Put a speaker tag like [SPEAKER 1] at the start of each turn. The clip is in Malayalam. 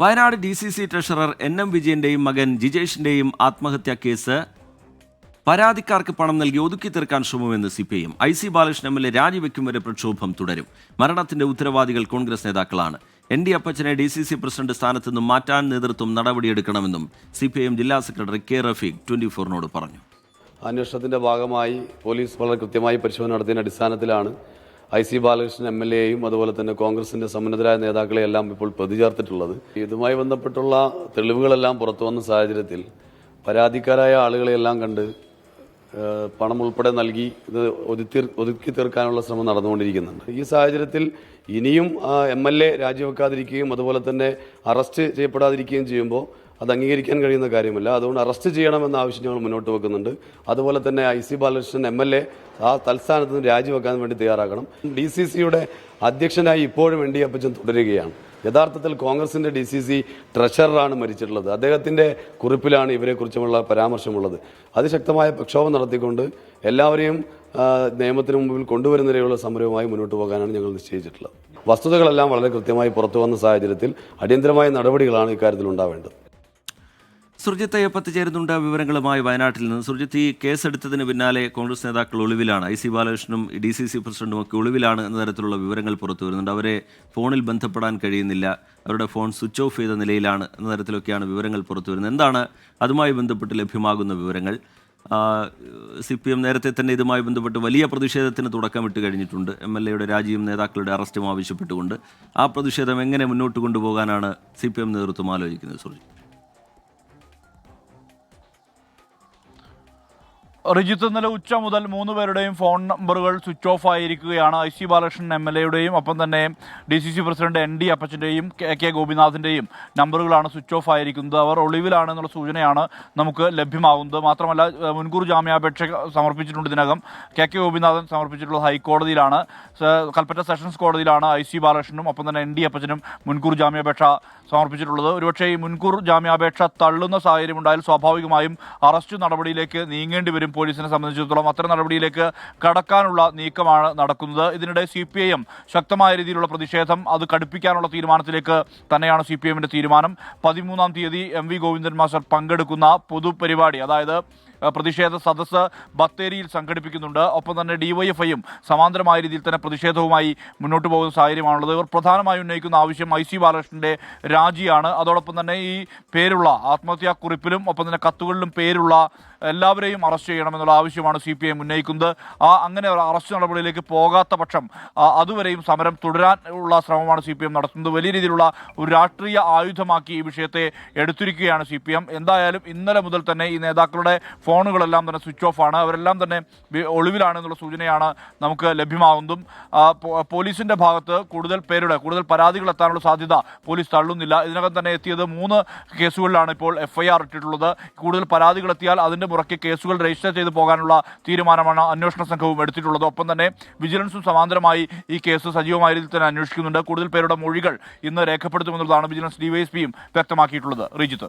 [SPEAKER 1] Wayanad D C C treasurer N M വിജയന്റെയും മകൻ ജിജേഷിന്റെയും ആത്മഹത്യാ കേസ്. പരാതിക്കാർക്ക് പണം നൽകി ഒതുക്കി തീർക്കാൻ ശ്രമമെന്ന് C P I M I C Balakrishnan M L A രാജിവെക്കും വരെ പ്രക്ഷോഭം തുടരും. മരണത്തിന്റെ ഉത്തരവാദികൾ കോൺഗ്രസ് നേതാക്കളാണ്. എൻ ഡി അപ്പച്ചനെ ഡി സി സി പ്രസിഡന്റ് സ്ഥാനത്ത് നിന്നും മാറ്റാൻ നേതൃത്വം നടപടിയെടുക്കണമെന്നും സി പി ഐ എം ജില്ലാ സെക്രട്ടറി കെ റഫീഖ് ട്വന്റി ഫോറിനോട് പറഞ്ഞു.
[SPEAKER 2] അന്വേഷണത്തിന്റെ ഭാഗമായി പോലീസ് വളരെ കൃത്യമായി പരിശോധന നടത്തിയതിന്റെ അടിസ്ഥാനത്തിലാണ് I C Balakrishnan M L എയും അതുപോലെ തന്നെ കോൺഗ്രസിന്റെ സമുന്നതരായ നേതാക്കളെയെല്ലാം ഇപ്പോൾ പ്രതിചേർത്തിട്ടുള്ളത്. ഇതുമായി ബന്ധപ്പെട്ടുള്ള തെളിവുകളെല്ലാം പുറത്തു വന്ന സാഹചര്യത്തിൽ പരാതിക്കാരായ ആളുകളെയെല്ലാം കണ്ട് പണം ഉൾപ്പെടെ നൽകി ഇത് ഒതുക്കി ഒതുക്കി തീർക്കാനുള്ള ശ്രമം നടന്നുകൊണ്ടിരിക്കുന്നുണ്ട്. ഈ സാഹചര്യത്തിൽ ഇനിയും എം എൽ എ രാജിവെക്കാതിരിക്കുകയും അതുപോലെ തന്നെ അറസ്റ്റ് ചെയ്യപ്പെടാതിരിക്കുകയും ചെയ്യുമ്പോൾ അത് അംഗീകരിക്കാൻ കഴിയുന്ന കാര്യമല്ല. അതുകൊണ്ട് അറസ്റ്റ് ചെയ്യണമെന്ന ആവശ്യം ഞങ്ങൾ മുന്നോട്ട് വെക്കുന്നുണ്ട്. അതുപോലെ തന്നെ I C Balakrishnan M L A ആ തൽസ്ഥാനത്ത് നിന്ന് രാജിവെക്കാൻ വേണ്ടി തയ്യാറാക്കണം ഡി സി സിയുടെ അധ്യക്ഷനായി ഇപ്പോഴും എൻ ഡി അപ്പച്ചൻ തുടരുകയാണ്. യഥാർത്ഥത്തിൽ കോൺഗ്രസിന്റെ ഡി സി സി ട്രഷററാണ് മരിച്ചിട്ടുള്ളത്. അദ്ദേഹത്തിന്റെ കുറിപ്പിലാണ് ഇവരെക്കുറിച്ചുമുള്ള പരാമർശമുള്ളത്. അതിശക്തമായ പ്രക്ഷോഭം നടത്തിക്കൊണ്ട് എല്ലാവരെയും നിയമത്തിന് മുമ്പിൽ കൊണ്ടുവരുന്നതിനുള്ള സമരവുമായി മുന്നോട്ട് പോകാനാണ് ഞങ്ങൾ നിശ്ചയിച്ചിട്ടുള്ളത്. വസ്തുതകളെല്ലാം വളരെ കൃത്യമായി പുറത്തു വന്ന സാഹചര്യത്തിൽ അടിയന്തരമായ നടപടികളാണ് ഇക്കാര്യത്തിൽ ഉണ്ടാവേണ്ടത്.
[SPEAKER 1] സുർജിത്ത് അയ്യപ്പത്ത് ചേരുന്നുണ്ട് വിവരങ്ങളുമായി വയനാട്ടിൽ നിന്ന്. സുർജിത്ത് ഈ കേസെടുത്തതിന് പിന്നാലെ കോൺഗ്രസ് നേതാക്കൾ ഒളിവിലാണ്. ഐ സി ബാലകൃഷ്ണനും ഡി സി സി പ്രസിഡന്റും ഒക്കെ ഒളിവിലാണ് എന്ന തരത്തിലുള്ള വിവരങ്ങൾ പുറത്തു വരുന്നുണ്ട്. അവരെ ഫോണിൽ ബന്ധപ്പെടാൻ കഴിയുന്നില്ല. അവരുടെ ഫോൺ സ്വിച്ച് ഓഫ് ചെയ്ത നിലയിലാണ് എന്ന തരത്തിലൊക്കെയാണ് വിവരങ്ങൾ പുറത്തു വരുന്നത്. എന്താണ് അതുമായി ബന്ധപ്പെട്ട് ലഭ്യമാകുന്ന വിവരങ്ങൾ? സി പി എം നേരത്തെ തന്നെ ഇതുമായി ബന്ധപ്പെട്ട് വലിയ പ്രതിഷേധത്തിന് തുടക്കം ഇട്ട് കഴിഞ്ഞിട്ടുണ്ട്. എം എൽ എയുടെ രാജിയും നേതാക്കളുടെ അറസ്റ്റും ആവശ്യപ്പെട്ടുകൊണ്ട്. ആ പ്രതിഷേധം എങ്ങനെ മുന്നോട്ട് കൊണ്ടുപോകാനാണ് സി പി എം നേതൃത്വം ആലോചിക്കുന്നത് സുർജിത്ത്
[SPEAKER 3] റിജിത്ത് ഇന്നലെ ഉച്ച മുതൽ മൂന്ന് പേരുടെയും ഫോൺ നമ്പറുകൾ സ്വിച്ച് ഓഫ് ആയിരിക്കുകയാണ്. I C Balakrishnan M L എയുടെയും ഒപ്പം തന്നെ D C C president N D അപ്പച്ചന്റെയും K K ഗോപിനാഥിന്റെയും നമ്പറുകളാണ് സ്വിച്ച് ഓഫ് ആയിരിക്കുന്നത്. അവർ ഒളിവിലാണ് എന്നുള്ള സൂചനയാണ് നമുക്ക് ലഭ്യമാകുന്നത്. മാത്രമല്ല മുൻകൂർ ജാമ്യാപേക്ഷ സമർപ്പിച്ചിട്ടുണ്ട് ഇതിനകം. കെ കെ ഗോപിനാഥൻ സമർപ്പിച്ചിട്ടുള്ള ഹൈക്കോടതിയിലാണ്. കൽപ്പറ്റ സെഷൻസ് കോടതിയിലാണ് ഐ സി ബാലകൃഷ്ണനും ഒപ്പം തന്നെ എൻ ഡി അപ്പച്ചനും മുൻകൂർ ജാമ്യാപേക്ഷ സമർപ്പിച്ചിട്ടുള്ളത്. ഒരുപക്ഷേ ഈ മുൻകൂർ ജാമ്യാപേക്ഷ തള്ളുന്ന സാഹചര്യം ഉണ്ടായാൽ സ്വാഭാവികമായും അറസ്റ്റ് നടപടിയിലേക്ക് നീങ്ങേണ്ടി വരും. പോലീസിനെ സംബന്ധിച്ചിടത്തോളം അത്തരം നടപടിയിലേക്ക് കടക്കാനുള്ള നീക്കമാണ് നടക്കുന്നത്. ഇതിനിടെ സി പി ഐ എം ശക്തമായ രീതിയിലുള്ള പ്രതിഷേധം അത് കടുപ്പിക്കാനുള്ള തീരുമാനത്തിലേക്ക് തന്നെയാണ് സി പി എമ്മിന്റെ തീരുമാനം. പതിമൂന്നാം തീയതി എം വി ഗോവിന്ദൻ മാസ്റ്റർ പങ്കെടുക്കുന്ന പൊതുപരിപാടി അതായത് പ്രതിഷേധ സദസ്സ് ബത്തേരിയിൽ സംഘടിപ്പിക്കുന്നുണ്ട്. ഒപ്പം തന്നെ ഡിവൈഎഫ്ഐയും സമാന്തരമായ രീതിയിൽ തന്നെ പ്രതിഷേധവുമായി മുന്നോട്ട് പോകുന്ന സാഹചര്യമാണുള്ളത്. ഇവർ പ്രധാനമായും ഉന്നയിക്കുന്ന ആവശ്യം ഐ സി ബാലകൃഷ്ണന്റെ രാജിയാണ്. അതോടൊപ്പം തന്നെ ഈ പേരുള്ള ആത്മഹത്യാ കുറിപ്പിലും ഒപ്പം തന്നെ കത്തുകളിലും പേരുള്ള എല്ലാവരെയും അറസ്റ്റ് ചെയ്യണമെന്നുള്ള ആവശ്യമാണ് സി പി ഐ ഉന്നയിക്കുന്നത്. ആ അങ്ങനെ അറസ്റ്റ് നടപടിയിലേക്ക് പോകാത്ത പക്ഷം അതുവരെയും സമരം തുടരാൻ ഉള്ള ശ്രമമാണ് സി പി എം നടത്തുന്നത്. വലിയ രീതിയിലുള്ള ഒരു രാഷ്ട്രീയ ആയുധമാക്കി ഈ വിഷയത്തെ എടുത്തിരിക്കുകയാണ് സി പി എം. എന്തായാലും ഇന്നലെ മുതൽ തന്നെ ഈ നേതാക്കളുടെ ഫോണുകളെല്ലാം തന്നെ സ്വിച്ച് ഓഫ് ആണ് അവരെല്ലാം തന്നെ ഒളിവിലാണ് എന്നുള്ള സൂചനയാണ് നമുക്ക് ലഭ്യമാകുന്നതും. പോലീസിന്റെ ഭാഗത്ത് കൂടുതൽ പേരുടെ കൂടുതൽ പരാതികൾ എത്താനുള്ള സാധ്യത പോലീസ് തള്ളുന്നില്ല. ഇതിനകം തന്നെ എത്തിയത് മൂന്ന് കേസുകളിലാണ് ഇപ്പോൾ എഫ് ഐ ആർ ഇട്ടിട്ടുള്ളത്. കൂടുതൽ പരാതികൾ എത്തിയാൽ അതിന്റെ മുറയ്ക്ക് കേസുകൾ രജിസ്റ്റർ ചെയ്ത് പോകാനുള്ള തീരുമാനമാണ് അന്വേഷണ സംഘവും എടുത്തിട്ടുള്ളത്. ഒപ്പം തന്നെ വിജിലൻസും സമാന്തരമായി ഈ കേസ് സജീവമായ രീതിയിൽ തന്നെ അന്വേഷിക്കുന്നുണ്ട്. കൂടുതൽ പേരുടെ മൊഴികൾ ഇന്ന് രേഖപ്പെടുത്തുമെന്നുള്ളതാണ് വിജിലൻസ് ഡിവൈഎസ്പിയും വ്യക്തമാക്കിയിട്ടുള്ളത്. റിജിത്ത്.